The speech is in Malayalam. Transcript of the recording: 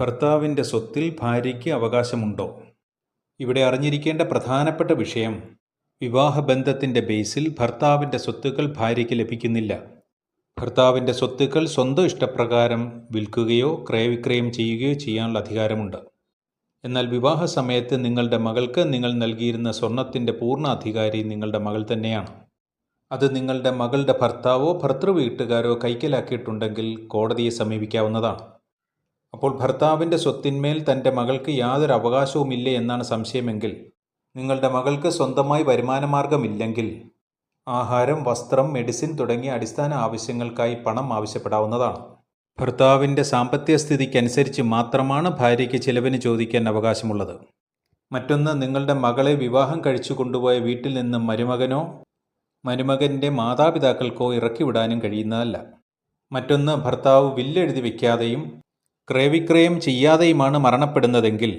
ഭർത്താവിന്റെ സ്വത്തിൽ ഭാര്യയ്ക്ക് അവകാശമുണ്ടോ? ഇവിടെ അറിഞ്ഞിരിക്കേണ്ട പ്രധാനപ്പെട്ട വിഷയം വിവാഹബന്ധത്തിന്റെ ബേസിൽ ഭർത്താവിന്റെ സ്വത്തുക്കൾ ഭാര്യയ്ക്ക് ലഭിക്കുന്നില്ല. ഭർത്താവിന്റെ സ്വത്തുക്കൾ സ്വന്തം ഇഷ്ടപ്രകാരം വിൽക്കുകയോ ക്രയവിക്രയം ചെയ്യുകയോ ചെയ്യാനുള്ള അധികാരമുണ്ട്. എന്നാൽ വിവാഹ സമയത്ത് നിങ്ങളുടെ മകൾക്ക് നിങ്ങൾ നൽകിയിരുന്ന സ്വർണത്തിന്റെ പൂർണ അധികാരി നിങ്ങളുടെ മകൾ തന്നെയാണ്. അത് നിങ്ങളുടെ മകളുടെ ഭർത്താവോ ഭർത്തൃ വീട്ടുകാരോ കൈക്കലാക്കിയിട്ടുണ്ടെങ്കിൽ കോടതിയെ സമീപിക്കാവുന്നതാണ്. അപ്പോൾ ഭർത്താവിന്റെ സ്വത്തിന്മേൽ തന്റെ മകൾക്ക് യാതൊരു അവകാശവുമില്ലേ എന്നാണ് സംശയമെങ്കിൽ നിങ്ങളുടെ മകൾക്ക് സ്വന്തമായി വരുമാനമാർഗമില്ലെങ്കിൽ ആഹാരം വസ്ത്രം മെഡിസിൻ തുടങ്ങിയ അടിസ്ഥാന ആവശ്യങ്ങൾക്കായി പണം ആവശ്യപ്പെടാവുന്നതാണ്. ഭർത്താവിന്റെ സാമ്പത്തിക സ്ഥിതിക്കനുസരിച്ച് മാത്രമാണ് ഭാര്യയ്ക്ക് ചിലവിന് ചോദിക്കാൻ അവകാശമുള്ളത്. മറ്റൊന്ന് നിങ്ങളുടെ മകളെ വിവാഹം കഴിച്ചു കൊണ്ടുപോയ വീട്ടിൽ നിന്ന് മരുമകനോ മരുമകന്റെ മാതാപിതാക്കൾക്കോ ഇറക്കിവിടാനും കഴിയുന്നതല്ല. മറ്റൊന്ന് ഭർത്താവ് വില്ലെഴുതി വയ്ക്കാതെയും ക്രയവിക്രയം ചെയ്യാതെയുമാണ് മരണപ്പെടുന്നതെങ്കിൽ